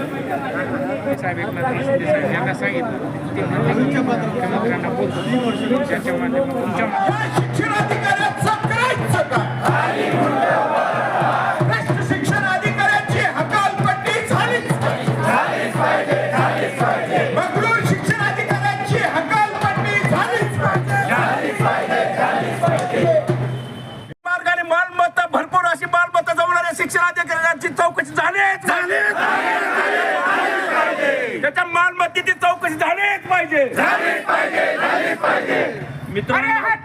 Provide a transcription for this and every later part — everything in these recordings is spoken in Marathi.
साहेब एकनाथ शिंदे साहेब यांना सांगितलं ते म्हणले की मी मुख्यमंत्र्यांना बोलतो. त्याच्या माध्यमातून तुमच्या या शिक्षणाधिकाऱ्याचं करायचं काय भ्रष्ट शिक्षण अधिकाऱ्याची हकालपट्टी झालीच पाहिजे बंगळूर शिक्षण अधिकाऱ्याची हकालपट्टी झालीच पाहिजे मार्गाने मालमत्ता भरपूर अशी मालमत्ता जमणाऱ्या शिक्षण अधिकाऱ्यांची चौकशी झालीच झालीच त्याच्या मालमत्तेची चौकशी झालीच पाहिजे मित्रांनो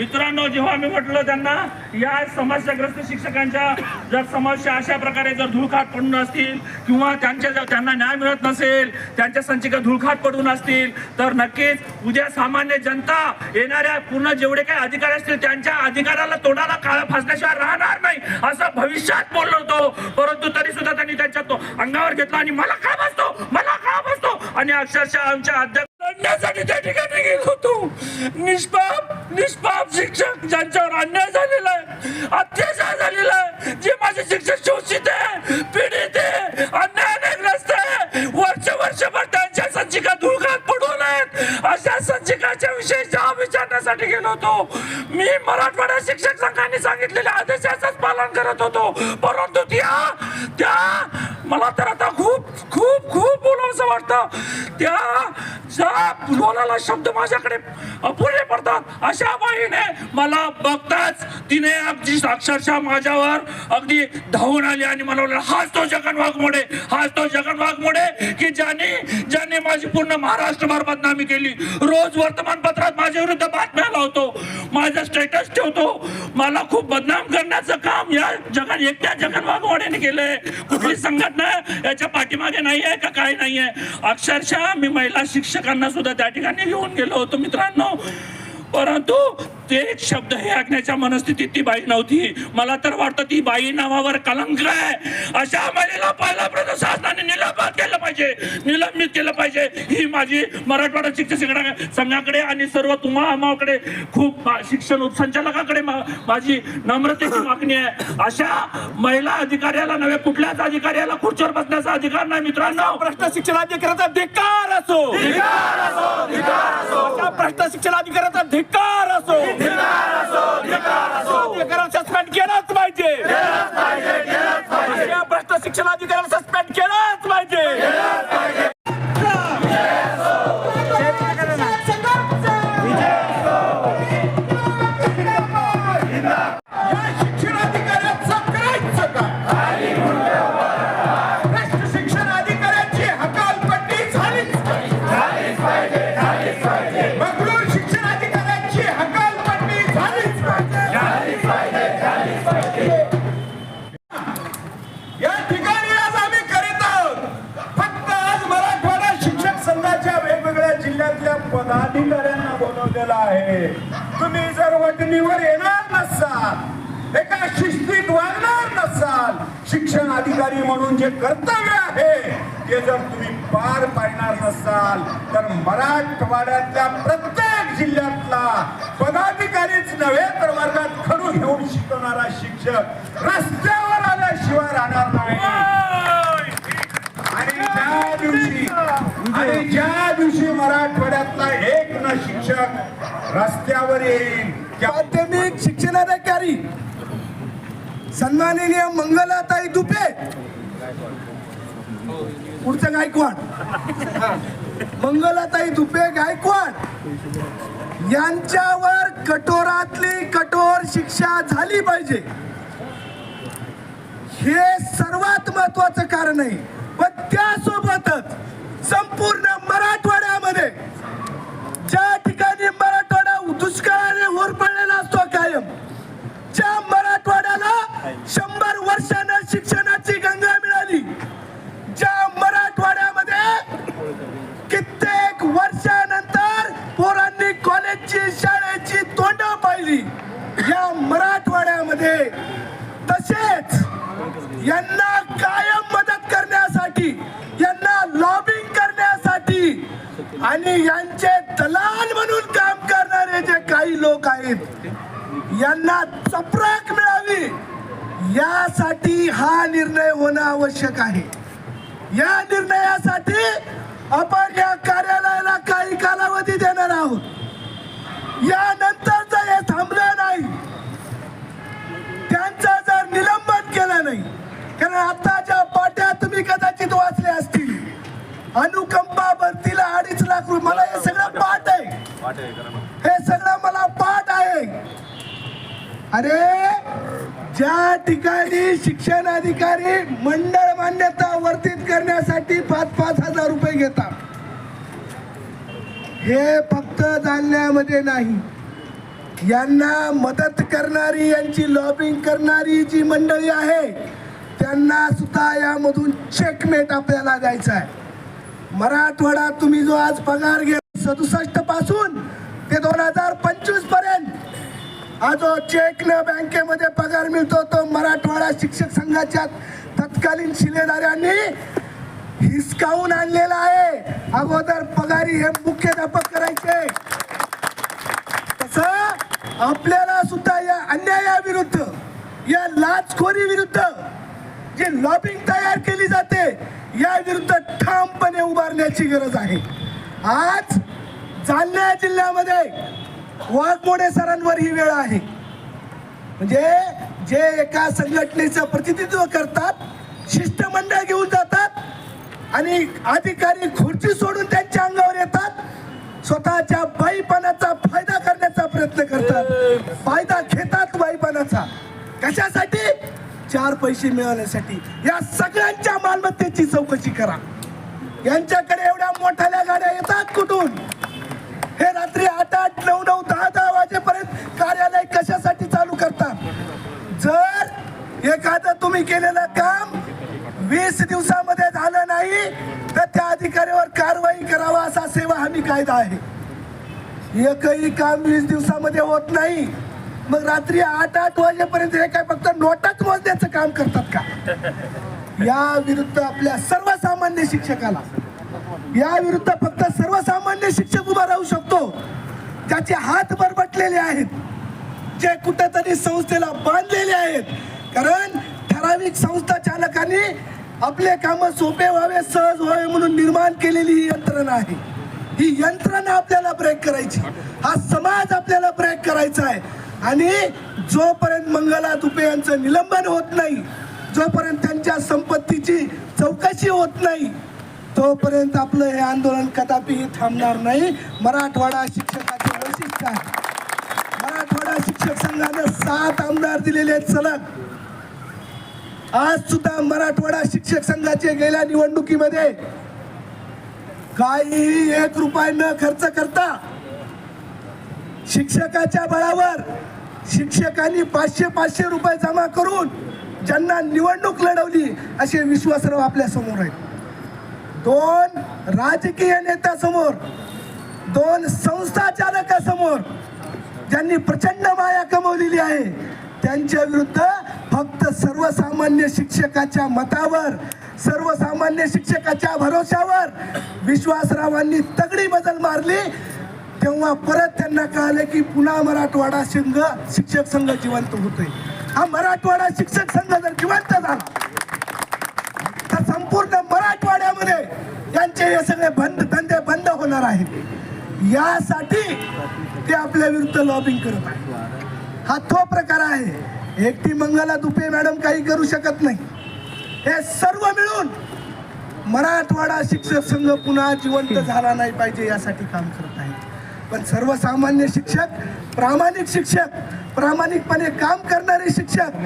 मित्रांनो जेव्हा मी म्हटलं त्यांना या समस्याग्रस्त शिक्षकांच्या जर समस्या अशा प्रकारे जर धुळखात पडून असतील किंवा त्यांच्या जर त्यांना न्याय मिळत नसेल त्यांच्या संचिका धुळखात पडून असतील तर नक्कीच उद्या सामान्य जनता येणाऱ्या पूर्ण जेवढे काही अधिकारी असतील त्यांच्या अधिकाराला तोंडाला काळा फासल्याशिवाय राहणार नाही असं भविष्यात बोललो होतो. परंतु तरी सुद्धा त्यांनी त्यांच्या तो अंगावर घेतला आणि मला काय बसतो मला काय बसतो. आणि अक्षरशः आमच्या अध्यक्ष लढण्यासाठी त्या ठिकाणी गेलो होतो. निष्पाप निष्पाप शिक्षक ज्यांच्यावर अन्याय झालेला आहे अत्याचार झालेला आहे जे माझे शिक्षक शोषित आहे पीडित आहे अन्यायाने ग्रस्त आहे वर्ष वर्षभर त्यांच्या संचिका धुळकात पडून आहेत अशा संचिकाच्या विषयी जाब विचारण्यासाठी गेलो होतो. मी मराठवाडा शिक्षक संघाने सांगितलेल्या आदेशाचंच पालन करत होतो. परंतु त्या त्या मला तर आता खूप खूप खूप बोलावंसं वाटतं. त्या ज्या बोलायला शब्द माझ्याकडे अपुरे अशा बाईने मला बघताच तिने अगदी अक्षरशः माझ्यावर अगदी धावून आली आणि मला हाच तो जगन वाघमोडे हाच तो जगन वाघमोडे की ज्याने ज्याने माझी पूर्ण महाराष्ट्रभर बदनामी केली. रोज वर्तमानपत्रात माझ्या विरुद्ध बातम्या लावतो माझा स्टेटस ठेवतो. मला खूप बदनाम करण्याचं काम या जगन एकट्या जगन वाघमोडेने केलंय. कुठली संघटना याच्या पाठीमागे नाही आहे का काय नाही आहे अक्षरशः मी महिला शिक्षकांना सुद्धा त्या ठिकाणी घेऊन गेलो होतो मित्रांनो. परंतु ते एक शब्द हे ऐकण्याच्या मनस्थितीत ती बाई नव्हती. मला तर वाटतं ती बाई नावावर कलंक आहे. अशा महिलेला पहिला प्रथम शासनाने निलंबित केलं पाहिजे. निलंबित केलं पाहिजे. ही माझी मराठवाडा शिक्षक संघाकडे आणि सर्व तुम्हा आम्हाकडे खूप शिक्षण उपसंचालकाकडे माझी नम्रतेची मागणी आहे. अशा महिला अधिकाऱ्याला नव्हे कुठल्याच अधिकाऱ्याला खुर्चीवर बसण्याचा अधिकार नाही मित्रांनो. भ्रष्ट शिक्षणाधिकाऱ्याचा धिक्कार असो. अशा भ्रष्ट शिक्षणाधिकाऱ्याचा धिक्कार असो. सस्पेंड केलंच पाहिजे. भ्रष्ट शिक्षणाधिकाऱ्याला सस्पेंड केलंच पाहिजे. पदाधिकाऱ्यांना बोलवलेलं आहे. तुम्ही जर वटणीवर येणार नसाल एका शिस्तीत वागणार नसाल शिक्षण अधिकारी म्हणून जे कर्तव्य आहे ते जर तुम्ही पार पाडणार नसाल तर मराठवाड्यातल्या प्रत्येक जिल्ह्यातला पदाधिकारीच नव्हे तर वर्गात खडू घेऊन शिकवणारा शिक्षक रस्त्यावर आल्याशिवाय राहणार नाही आणि ज्या दिवशी आणि ज्या दिवशी मराठवाड्यातला एक न शिक्षक रस्त्यावर येईल त्या माध्यमिक शिक्षणाधिकारी सन्माननीय मंगलाताई दुपे पुढचं गायकवाड. मंगलाताई दुपे गायकवाड. यांच्यावर कठोरातली कठोर शिक्षा झाली पाहिजे. हे सर्वात महत्वाचं कारण आहे. पण त्यासोबतच संपूर्ण मराठवाड्यामध्ये ज्या ठिकाणी मराठवाडा दुष्काळाने होरपळलेला असतो कायम ज्या मराठवाड्याला शंभर वर्षानं शिक्षणाची गंगा मिळाली आणि यांचे दलाल म्हणून काम करणारे जे काही लोक आहेत यांना चपराक मिळावी. यासाठी हा निर्णय होणं आवश्यक आहे. या निर्णयासाठी आपण या कार्यालयाला काही कालावधी देणार आहोत. यानंतर जर हे थांबलं नाही त्यांचं जर निलंबन केलं नाही कारण आताच्या पाट्या तुम्ही कदाचित वाचल्या असतील अनुकंपा भरतीला अडीच लाख रुपये. मला हे सगळं पाठ आहे. हे सगळं मला पाठ आहे. अरे ज्या ठिकाणी शिक्षण अधिकारी मंडळ मान्यता वर्धित करण्यासाठी पाच पाच हजार रुपये घेतात हे फक्त जालन्यामध्ये नाही. यांना मदत करणारी यांची लॉबिंग करणारी जी मंडळी आहे त्यांना सुद्धा यामधून चेकमेट आपल्याला द्यायचा आहे. मराठवाडा तुम्ही जो आज पगार घे सदुसष्टपासून ते दोन हजार पंचवीसपर्यंत हा जो चेक न बँकेमध्ये पगार मिळतो तो मराठवाडा शिक्षक संघाच्या तत्कालीन शिलेदारांनी हिसकावून आणलेला आहे. अगोदर पगारी हे मुख्याध्यापक करायचे. तसं आपल्याला सुद्धा या अन्यायाविरुद्ध या लाचखोरी विरुद्ध जी लॉबिंग तयार केली जाते या विरुद्ध ठामपणे उभारण्याची गरज आहे. आज जालना जिल्ह्यामध्ये वाघमोडे सरांवर ही वेळ आहे. म्हणजे जे एका संघटनेचं प्रतिनिधित्व करतात शिष्टमंडळ घेऊन जातात आणि अधिकारी खुर्ची सोडून त्यांच्या अंगावर येतात स्वतःच्या बाईपणाचा फायदा करण्याचा प्रयत्न करतात. फायदा घेतात बाईपणाचा. कशासाठी? चार पैसे मिळवण्यासाठी या सगळ्यांच्या मालमत्तेची चौकशी करा. यांच्याकडे एवढ्या मोठ्या गाड्या येतात कुठून? हे रात्री आठ आठ नऊ नऊ दहा दहा वाजेपर्यंत कार्यालय कशासाठी चालू करतात? जर एखादं तुम्ही केलेलं काम वीस दिवसामध्ये झालं नाही तर त्या अधिकाऱ्यावर कारवाई करावा असा सेवा हमी कायदा आहे. एकही काम वीस दिवसामध्ये होत नाही. मग रात्री आठ आठ वाजेपर्यंत हे काय फक्त नोटात मोजण्याचं काम करतात का? या विरुद्ध आपल्या सर्वसामान्य शिक्षकाला या विरुद्ध फक्त सर्वसामान्य शिक्षक उभा राहू शकतो. ज्याचे हात बरबटलेले आहेत. जे कुठेतरी संस्थेला बांधलेले आहेत. कारण ठराविक संस्था चालकांनी आपले काम सोपे व्हावे सहज व्हावे म्हणून निर्माण केलेली ही यंत्रणा आहे. ही यंत्रणा आपल्याला ब्रेक करायची. हा समाज आपल्याला ब्रेक करायचा आहे. आणि जोपर्यंत मंगला दुबे यांचं निलंबन होत नाही जोपर्यंत त्यांच्या संपत्तीची चौकशी होत नाही तोपर्यंत आपलं हे आंदोलन कदापिही थांबणार नाही. मराठवाडा शिक्षकाचे वैशिष्ट्य आहे. मराठवाडा शिक्षक संघानं सात आमदार दिलेले आहेत सलग. आज सुद्धा मराठवाडा शिक्षक संघाचे गेल्या निवडणुकीमध्ये काहीही एक रुपये न खर्च करता शिक्षकाच्या बळावर शिक्षकांनी पाचशे पाचशे रुपये जमा करून ज्यांना निवडणूक लढवली असे विश्वासराव आपल्यासमोर आहेत. दोन राजकीय नेत्यासमोर दोन संस्था चालकासमोर ज्यांनी प्रचंड माया कमवलेली आहे त्यांच्या विरुद्ध फक्त सर्वसामान्य शिक्षकाच्या मतावर सर्वसामान्य शिक्षकाच्या भरोशावर विश्वासरावांनी तगडी बदल मारली. तेव्हा परत त्यांना कळाले की पुन्हा मराठवाडा संघ शिक्षक संघ जिवंत होतोय. हा मराठवाडा शिक्षक संघ जर जिवंत झाला तर संपूर्ण मराठवाड्यामध्ये यांचे हे सगळे बंद धंदे बंद होणार आहेत. यासाठी ते आपल्या विरुद्ध लॉबिंग करत आहे हा तो प्रकार आहे. एकटी मंगला दुपे मॅडम काही करू शकत नाही. हे सर्व मिळून मराठवाडा शिक्षक संघ पुन्हा जिवंत झाला नाही पाहिजे यासाठी काम करत आहे पण सर्वसामान्य शिक्षक प्रामाणिक शिक्षक प्रामाणिकपणे काम करणारे शिक्षक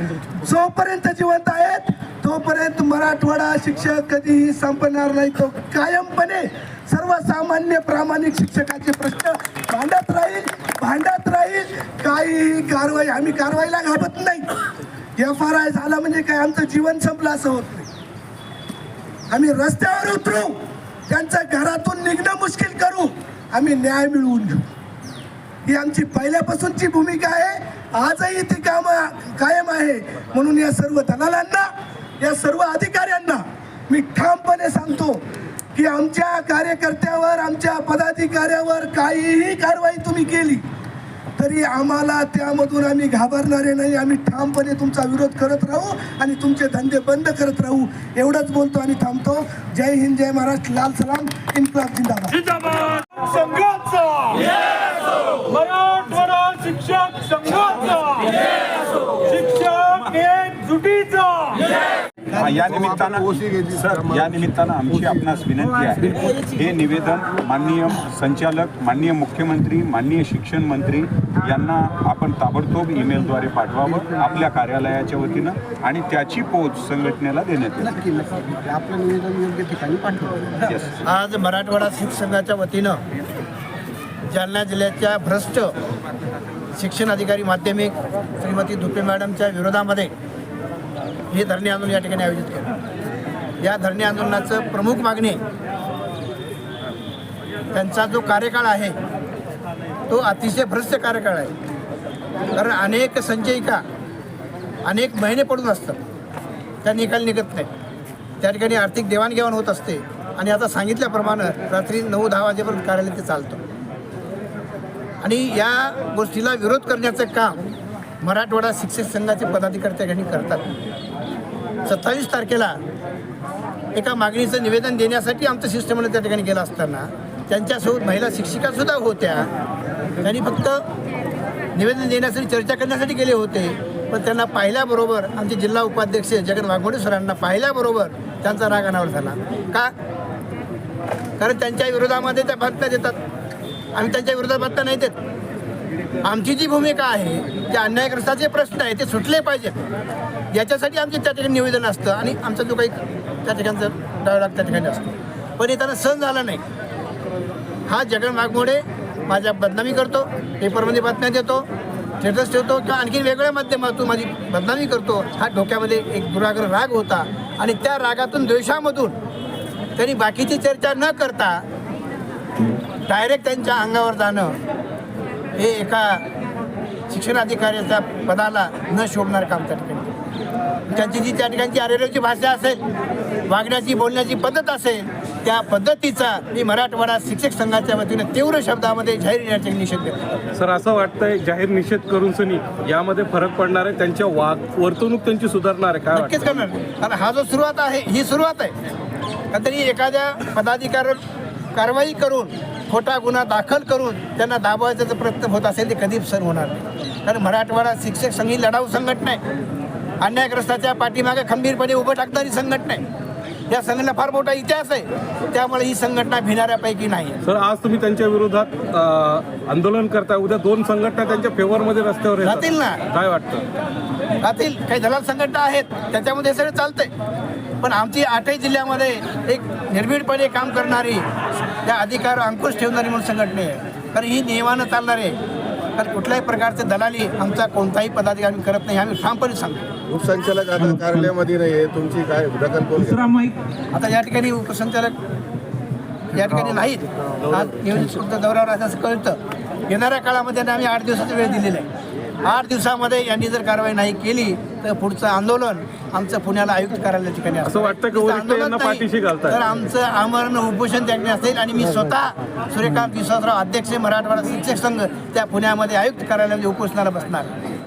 जोपर्यंत जिवंत आहेत तोपर्यंत मराठवाडा शिक्षक कधीही संपणार नाही. तो कायमपणे सर्वसामान्य प्रामाणिक शिक्षकाचे प्रश्न भांडत राहील भांडत राहील. काहीही कारवाई आम्ही कारवाईला घाबत नाही. एफ आर आय झाला म्हणजे काय? आमचं जीवन संपलं असं होत नाही. आम्ही रस्त्यावर उतरू त्यांचं घरातून निघणं मुश्किल करू. आम्ही न्याय मिळवून घेऊ. ही आमची पहिल्यापासूनची भूमिका आहे. आजही ती काम कायम आहे. म्हणून या सर्व दलालांना या सर्व अधिकाऱ्यांना मी ठामपणे सांगतो की आमच्या कार्यकर्त्यावर आमच्या पदाधिकाऱ्यावर काहीही कारवाई तुम्ही केली तरी आम्हाला त्यामधून आम्ही घाबरणारे नाही. आम्ही ठामपणे तुमचा विरोध करत राहू आणि तुमचे धंदे बंद करत राहू. एवढंच बोलतो आणि थांबतो. जय हिंद जय महाराष्ट्र. लाल सलाम. इन्कलाब जिंदाबाद. जिंदाबाद संघाचा. मराठवाडा शिक्षक संघाचा. शिक्षक एकजुटीचा हा, या निमित्तानं सर या निमित्तानं आमची आपणास विनंती आहे. हे निवेदन माननीय संचालक माननीय मुख्यमंत्री माननीय शिक्षण मंत्री यांना आपण ताबडतोब ईमेलद्वारे पाठवावं आपल्या कार्यालयाच्या वतीनं आणि त्याची पोच संघटनेला देण्यात येईल. आपलं निवेदन योग्य ठिकाणी पाठवलं. आज मराठवाडा शिक्षक संघाच्या वतीनं जालना जिल्ह्याच्या भ्रष्ट शिक्षण अधिकारी माध्यमिक श्रीमती धुपे मॅडमच्या विरोधामध्ये हे धरणे आंदोलन या ठिकाणी आयोजित केलं. या धरणे आंदोलनाचं प्रमुख मागणी त्यांचा जो कार्यकाळ आहे तो अतिशय भ्रष्ट कार्यकाळ आहे. कारण अनेक संचयिका अनेक महिने पडून असतात. त्या निकाल निघत नाही त्या ठिकाणी आर्थिक देवाणघेवाण होत असते. आणि आता सांगितल्याप्रमाणे रात्री नऊ दहा वाजेपर्यंत कार्यालय ते चालतं. आणि या गोष्टीला विरोध करण्याचं काम मराठवाडा शिक्षक संघाचे पदाधिकारी त्या ठिकाणी करतात. सत्तावीस तारखेला एका मागणीचं निवेदन देण्यासाठी आमचं शिष्टमंडळ त्या ठिकाणी गेलं असताना. त्यांच्यासोबत महिला शिक्षिकासुद्धा होत्या. त्यांनी फक्त निवेदन देण्यासाठी चर्चा करण्यासाठी गेले होते. पण त्यांना पाहिल्याबरोबर आमचे जिल्हा उपाध्यक्ष जगन वाघमोडे सरांना पाहिल्याबरोबर त्यांचा राग अनावर झाला. का? कारण त्यांच्या विरोधामध्ये त्या बातम्या देतात. आम्ही त्यांच्या विरोधात बातम्या नाही देत. आमची जी भूमिका आहे त्या अन्यायग्रस्ताचे प्रश्न आहे ते सुटले पाहिजेत. याच्यासाठी आमचे त्या ठिकाणी निवेदन असतं आणि आमचा जो काही त्या ठिकाणचा डायलॉग त्या ठिकाणी असतो. पण येताना सहन झाला नाही. हा जगन वाघमोडे माझ्या बदनामी करतो पेपरमध्ये बातम्या देतो स्टेटस ठेवतो किंवा आणखी वेगळ्या माध्यमातून माझी बदनामी करतो हा डोक्यामध्ये एक दुराग्रह राग होता. आणि त्या रागातून द्वेषामधून त्यांनी बाकीची चर्चा न करता डायरेक्ट त्यांच्या अंगावर जाणं हे एका शिक्षणाधिकाऱ्याच्या पदाला न शोभणार काम त्या ठिकाणी. त्यांची जी त्या ठिकाणची अरेरेची भाषा असेल वागण्याची बोलण्याची पद्धत असेल त्या पद्धतीचा मी मराठवाडा शिक्षक संघाच्या वतीनं तीव्र शब्दामध्ये जाहीर येण्याचे निषेध. सर असं वाटतंय जाहीर निषेध करून सनी यामध्ये फरक पडणार आहे त्यांच्या वाग वर्तणूक त्यांची सुधारणार आहे काय नक्कीच करणार. कारण हा जो सुरुवात आहे ही सुरुवात आहे. का तरी एखाद्या पदाधिकाऱ्यावर कारवाई करून खोटा गुन्हा दाखल करून त्यांना दाबवायचा जर प्रयत्न होत असेल ते कधीच सर होणार नाही. कारण मराठवाडा शिक्षक संघ ही लढाऊ संघटना आहे. अन्यायग्रस्ताच्या पाठीमागे खंबीरपणे उभं टाकणारी संघटना आहे. या संघटना फार मोठा इतिहास आहे. त्यामुळे ही संघटना भिणाऱ्यापैकी नाही सर आज तुम्ही त्यांच्या विरोधात आंदोलन करताय. उद्या दोन संघटना त्यांच्या फेवरमध्ये रस्त्यावर. राहतील ना. काय वाटतं? राहतील. काही दलाल संघटना आहेत. त्याच्यामध्ये हे सगळं चालतंय. पण आमची आठही जिल्ह्यामध्ये एक निर्भीडपणे काम करणारी त्या अधिकार अंकुश ठेवणारी म्हणून संघटना आहे. कारण ही नियमानं चालणार आहे. कारण कुठल्याही प्रकारचे दलाली आमचा कोणताही पदाधिकारी करत नाही. आम्ही ठामपणे सांगतो. उपसंचालक आता कार्यालयामध्ये नाही तुमची काय दखल कोण घेतं? आता या ठिकाणी उपसंचालक या ठिकाणी नाहीत. आज नियोजित फक्त दौऱ्यावर असं कळतं. येणाऱ्या काळामध्ये त्यांना आम्ही आठ दिवसाचा वेळ दिलेला आहे. आठ दिवसामध्ये यांनी जर कारवाई नाही केली तर पुढचं आंदोलन आमचं पुण्याला आयुक्त कार्यालया ठिकाणी. असं वाटतं की वरिष्ठ यांना पाठीशी? तर आमचं आमरण उपोषण त्या ठिकाणी असेल आणि मी स्वतः सूर्यकांत विश्वासराव अध्यक्ष मराठवाडा शिक्षक संघ त्या पुण्यामध्ये आयुक्त कार्यालयामध्ये उपोषणाला बसणार.